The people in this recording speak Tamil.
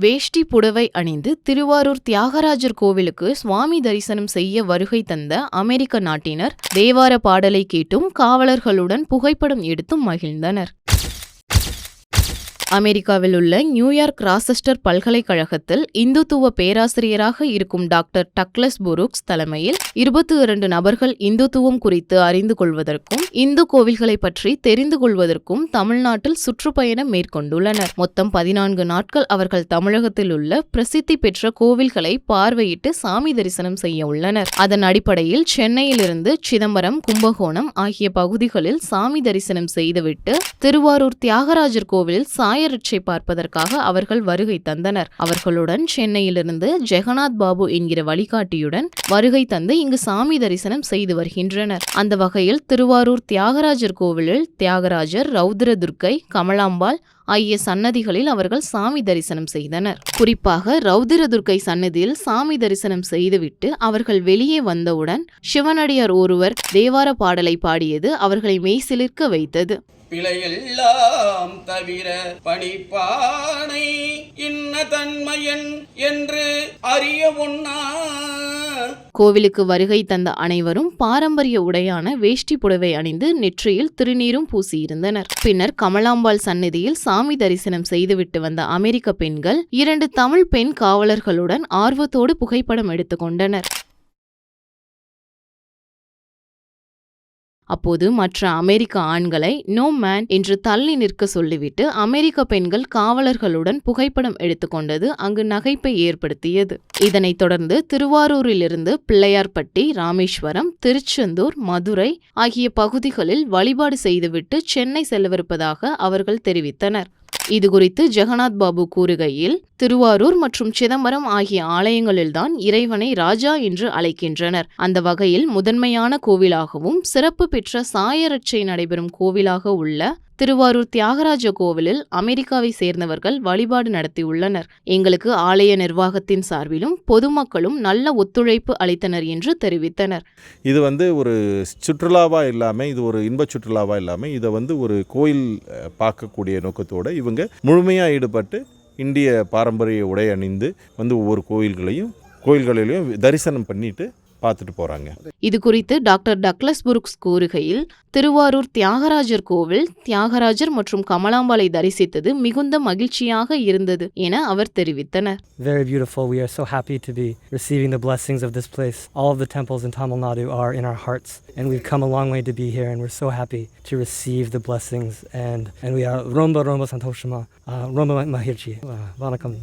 வேஷ்டி புடவை அணிந்து திருவாரூர் தியாகராஜர் கோவிலுக்கு சுவாமி தரிசனம் செய்ய வருகை தந்த அமெரிக்க நாட்டினர் தேவார பாடலை கேட்டும் காவலர்களுடன் புகைப்படம் எடுத்தும் மகிழ்ந்தனர். அமெரிக்காவில் உள்ள நியூயார்க் ராசெஸ்டர் பல்கலைக்கழகத்தில் இந்துத்துவ பேராசிரியராக இருக்கும் டாக்டர் டக்ளஸ் புரூக்ஸ் தலைமையில் இருபத்தி இரண்டு நபர்கள் இந்துத்துவம் குறித்து அறிந்து கொள்வதற்கும் இந்து கோவில்களை பற்றி தெரிந்து கொள்வதற்கும் தமிழ்நாட்டில் சுற்றுப்பயணம் மேற்கொண்டுள்ளனர். மொத்தம் பதினான்கு நாட்கள் அவர்கள் தமிழகத்தில் உள்ள பிரசித்தி பெற்ற கோவில்களை பார்வையிட்டு சாமி தரிசனம் செய்ய உள்ளனர். அதன் அடிப்படையில் சென்னையிலிருந்து சிதம்பரம் கும்பகோணம் ஆகிய பகுதிகளில் சாமி தரிசனம் செய்துவிட்டு திருவாரூர் தியாகராஜர் கோவிலில் சாயரட்சை பார்ப்பதற்காக அவர்கள் வருகை தந்தனர். அவர்களுடன் சென்னையிலிருந்து ஜெகநாத் பாபு என்கிற வழிகாட்டியுடன் வருகை தந்து இங்கு சாமி தரிசனம் செய்து வருகின்றனர். அந்த வகையில் திருவாரூர் தியாகராஜர் கோவிலில் தியாகராஜர் ரௌத்ர துர்க்கை கமலாம்பாள் ஆகிய சன்னதிகளில் அவர்கள் சாமி தரிசனம் செய்தனர். குறிப்பாக ரௌதிர துர்க்கை சன்னதியில் சாமி தரிசனம் செய்துவிட்டு அவர்கள் வெளியே வந்தவுடன் சிவனடியார் ஒருவர் தேவார பாடலை பாடியது அவர்களை மெய்சிலிர்க்க வைத்தது. பிழையெல்லாம் தவிர பணிப்பானை இன்ன தன்மையன் என்று அறிய ஒன்னா கோவிலுக்கு வருகை தந்த அனைவரும் பாரம்பரிய உடையான வேஷ்டி புடவை அணிந்து நெற்றியில் திருநீரும் பூசியிருந்தனர். பின்னர் கமலாம்பாள் சந்நிதியில் சாமி தரிசனம் செய்துவிட்டு வந்த அமெரிக்க பெண்கள் இரண்டு தமிழ் பெண் காவலர்களுடன் ஆர்வத்தோடு புகைப்படம் எடுத்துக்கொண்டனர் அப்போது மற்ற அமெரிக்க ஆண்களை நோ மேன் என்று தள்ளி நிற்க சொல்லிவிட்டு அமெரிக்க பெண்கள் காவலர்களுடன் புகைப்படம் எடுத்துக்கொண்டது அங்கு நகைப்பை ஏற்படுத்தியது. இதனைத் தொடர்ந்து திருவாரூரிலிருந்து பிள்ளையார்பட்டி ராமேஸ்வரம் திருச்செந்தூர் மதுரை ஆகிய பகுதிகளில் வழிபாடு செய்துவிட்டு சென்னை செல்லவிருப்பதாக அவர்கள் தெரிவித்தனர். இது குறித்து ஜெகநாத் பாபு கூறுகையில் திருவாரூர் மற்றும் சிதம்பரம் ஆகிய ஆலயங்களில்தான் இறைவனை ராஜா என்று அழைக்கின்றனர். அந்த வகையில் முதன்மையான கோவிலாகவும் சிறப்பு பெற்ற சாயரட்சை நடைபெறும் கோவிலாக உள்ள திருவாரூர் தியாகராஜ கோவிலில் அமெரிக்காவை சேர்ந்தவர்கள் வழிபாடு நடத்தியுள்ளனர். எங்களுக்கு ஆலய நிர்வாகத்தின் சார்பிலும் பொதுமக்களும் நல்ல ஒத்துழைப்பு அளித்தனர் என்று தெரிவித்தனர். இது வந்து ஒரு சுற்றுலாவாக இல்லாமல் இது ஒரு இன்ப சுற்றுலாவாக இல்லாமல் இதை வந்து ஒரு கோயில் பார்க்கக்கூடிய நோக்கத்தோடு இவங்க முழுமையாக ஈடுபட்டு இந்திய பாரம்பரிய உடை அணிந்து வந்து ஒவ்வொரு கோயில்களையும் கோயில்களிலையும் தரிசனம் பண்ணிட்டு பார்த்துட்டு போகிறாங்க இது குறித்து டாக்டர் டக்ளஸ் புருக்ஸ் கூறுகையில் திருவாரூர் தியாகராஜர் கோவில் தியாகராஜர் மற்றும் கமலாம்பாளை தரிசித்தது மிகுந்த மகிழ்ச்சியாக இருந்தது என அவர் தெரிவித்தனர் Very beautiful. We are so happy to be receiving the blessings of this place. All of the temples in Tamil Nadu are in our hearts, and we've come a long way to be here, and we're so happy to receive the blessings. And, and we are Romba Romba Santoshima, uh, Romba Mahirchi, uh, Vanakkam.